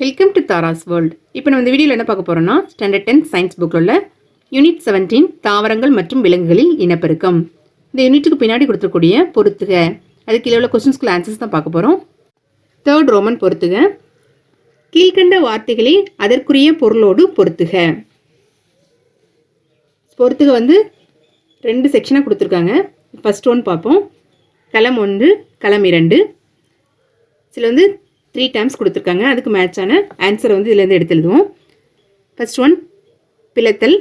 Welcome to Tara's world இப்போ நம்ம இந்த வீடியோவில் என்ன பார்க்க போகிறோம்னா ஸ்டாண்டர்ட் டென்த் சயின்ஸ் புக்கில் உள்ள யூனிட் செவன்டீன் தாவரங்கள் மற்றும் விலங்குகளில் இனப்பெருக்கம். இந்த யூனிட்டுக்கு பின்னாடி கொடுத்துருக்கூடிய பொறுத்துக அதுக்கு கீழே உள்ள கொஸ்டின்ஸ்க்கு ஆன்சர்ஸ் தான் பார்க்க போகிறோம் தேர்ட் ரோமன் பொறுத்துக கீழ்கண்ட வார்த்தைகளை அதற்குரிய பொருளோடு பொறுத்துக பொறுத்துக வந்து ரெண்டு செக்ஷனாக கொடுத்துருக்காங்க. ஃபஸ்ட் ஒன் பார்ப்போம். களம் ஒன்று களம் இரண்டு. சில வந்து த்ரீ டைம்ஸ் கொடுத்துருக்காங்க. அதுக்கு மேட்சான ஆன்சரை வந்து இதுலேருந்து எடுத்து எழுதுவோம். ஃபர்ஸ்ட் ஒன் பிளத்தல்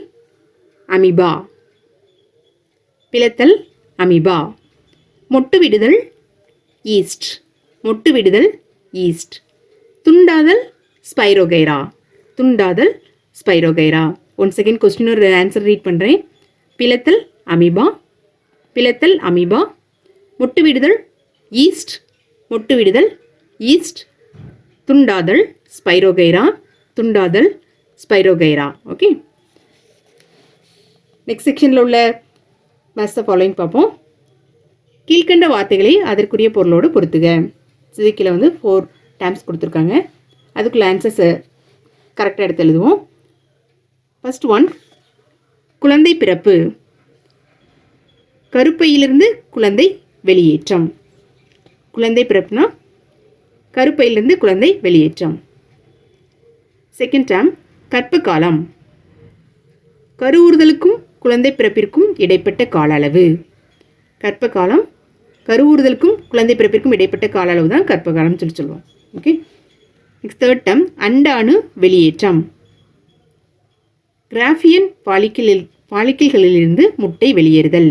அமிபா. பிளத்தல் அமிபா. மொட்டு விடுதல் ஈஸ்ட். மொட்டு விடுதல் ஈஸ்ட். துண்டாதல் ஸ்பைரோகைரா துண்டாதல் ஸ்பைரோகைரா ஒன் செகண்ட் கொஸ்டின் ஒரு ஆன்சர் ரீட் பண்ணுறேன் பிளத்தல் அமிபா. பிளத்தல் அமிபா. மொட்டு விடுதல் ஈஸ்ட். மொட்டு விடுதல் ஈஸ்ட். துண்டாதல் ஸ்பைரோகைரா துண்டாதல் ஸ்பைரோகைரா. ஓகே நெக்ஸ்ட் செக்ஷனில் உள்ள மேட்ச் ஃபாலோயிங் பார்ப்போம். கீழ்கண்ட வார்த்தைகளை அதற்குரிய பொருளோடு பொறுத்துக இதுக்கில் வந்து ஃபோர் டைம்ஸ் கொடுத்துருக்காங்க. அதுக்குள்ள ஆன்சர்ஸை கரெக்டாக எடுத்து எழுதுவோம். ஃபர்ஸ்ட் ஒன் குழந்தை பிறப்பு. கருப்பையிலிருந்து குழந்தை வெளியேற்றம். குழந்தை பிறப்புனா கருப்பையிலிருந்து குழந்தை வெளியேற்றம். செகண்ட் டேம் கற்பு காலம். கருவுறுதலுக்கும் குழந்தை பிறப்பிற்கும் இடைப்பட்ட கால அளவு கற்ப காலம் கருவுறுதலுக்கும் குழந்தை பிறப்பிற்கும் இடைப்பட்ட கால அளவு தான் கற்ப காலம்னு சொல்லி சொல்லுவோம். ஓகே நெக்ஸ்ட் தேர்ட் டேம் அண்டாணு வெளியேற்றம். கிராஃபியன் பாலிக்கிளில் பாலிக்கிள்களிலிருந்து முட்டை வெளியேறுதல்.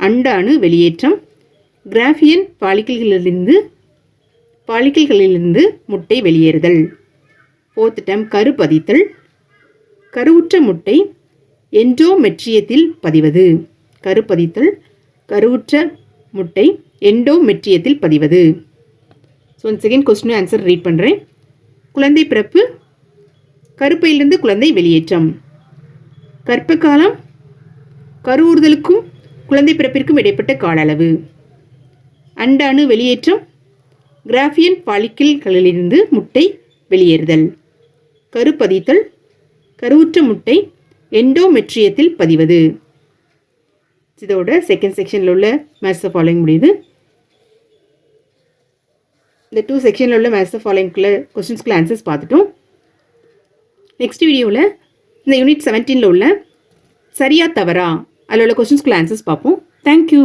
அண்டாணு வெளியேற்றம். கிராஃபியன் பாலிக்கிள்களிலிருந்து பாலிக்கிள்களிலிருந்து முட்டை வெளியேறுதல். ஃபோர்த் டைம் கரு பதித்தல் கருவுற்ற முட்டை என்டோமெட்ரியத்தில் பதிவது. கருப்பதித்தல் கருவுற்ற முட்டை என்டோமெட்ரியத்தில் பதிவது. So one second question answer read பண்ணுறேன் குழந்தை பிறப்பு கருப்பையிலிருந்து குழந்தை வெளியேற்றம். கற்ப காலம் கருவுறுதலுக்கும் குழந்தை பிறப்பிற்கும் இடைப்பட்ட கால அளவு அண்டாணு வெளியேற்றம் கிராஃபியன் பாலிக்கிள்களிலிருந்து முட்டை வெளியேறுதல். கருப்பதித்தல் கருவுற்ற முட்டை எண்டோமெட்ரியத்தில் பதிவது. இதோட செகண்ட் செக்ஷனில் உள்ள மேத்ஸை ஃபாலோயிங் முடியுது. இந்த டூ செக்ஷனில் உள்ள மேத்ஸை ஃபாலோயிங்குள்ள கொஸ்டின்ஸ்க்குள்ள ஆன்சர்ஸ் பார்த்துட்டோம். நெக்ஸ்ட் வீடியோவில் இந்த யூனிட் செவன்டீனில் உள்ள சரியா தவறா அதில் உள்ள கொஸ்டின்ஸ்க்குள்ள ஆன்சர்ஸ் பார்ப்போம். தேங்க்யூ